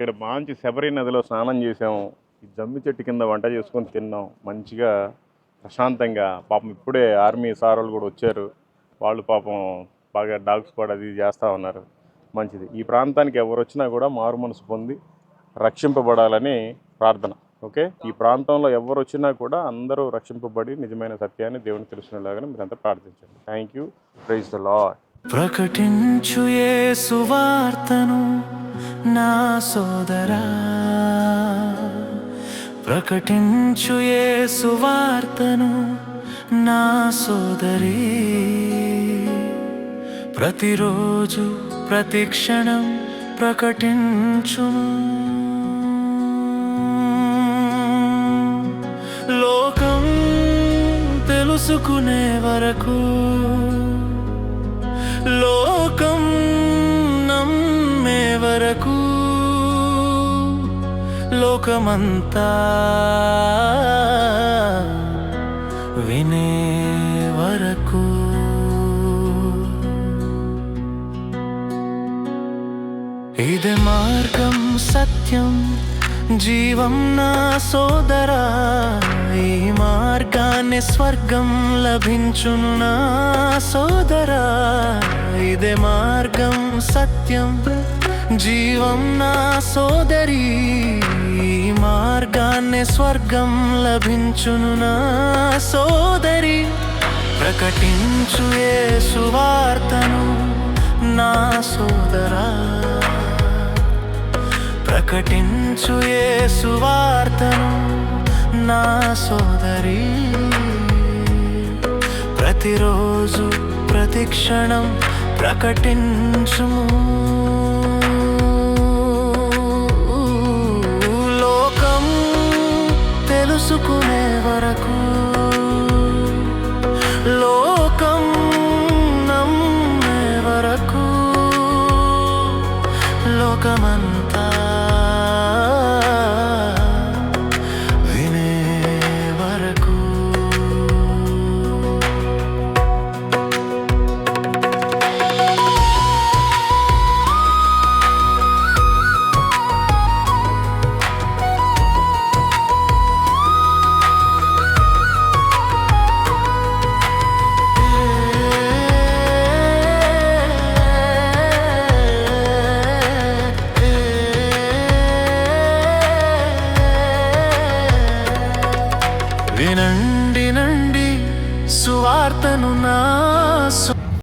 ఇక్కడ మంచి శబరి నదిలో స్నానం చేసాము ఈ జమ్మి చెట్టు కింద వంట చేసుకొని తిన్నాం. మంచిగా ప్రశాంతంగా. పాపం ఇప్పుడే ఆర్మీ సార్ వాళ్ళు కూడా వచ్చారు. వాళ్ళు పాపం బాగా డాగ్ స్క్వాడ్ అది చేస్తూ ఉన్నారు. మంచిది. ఈ ప్రాంతానికి ఎవరు వచ్చినా కూడా మారు మనసు పొంది రక్షింపబడాలని ప్రార్థన. ఓకే? ఈ ప్రాంతంలో ఎవరు వచ్చినా కూడా అందరూ రక్షింపబడి నిజమైన సత్యాన్ని దేవుని తెలుసుకునేలాగా మీరంతా ప్రార్థించండి. Thank you praise the lord ప్రకటించు ఏ సువార్తను నా సోదరా ప్రకటించు ఏ సువార్తను నా సోదరి. ప్రతిరోజు ప్రతి క్షణం ప్రకటించును లోకం తెలుసుకునే వరకు వరకు లోకమంతా వినే వరకు. ఇది మార్గం సత్యం జీవం నా సోదరా. ఈ మార్గాన్ని స్వర్గం లభించును నా సోదరా. ఇదే మార్గం సత్యం. జీవం నా సోదరి మార్గాన్ని స్వర్గం లభించును నా సోదరి. ప్రకటించు ఏ సువార్తను నా సోదరా. ప్రకటించు ఏ సువార్తను నా సోదరి. ప్రతిరోజు ప్రతి క్షణం ప్రకటించుము. తెలుసుకునే వరకు లోకం నమ్మే వరకు లోకమన్న వినండి నండి సువార్తను నా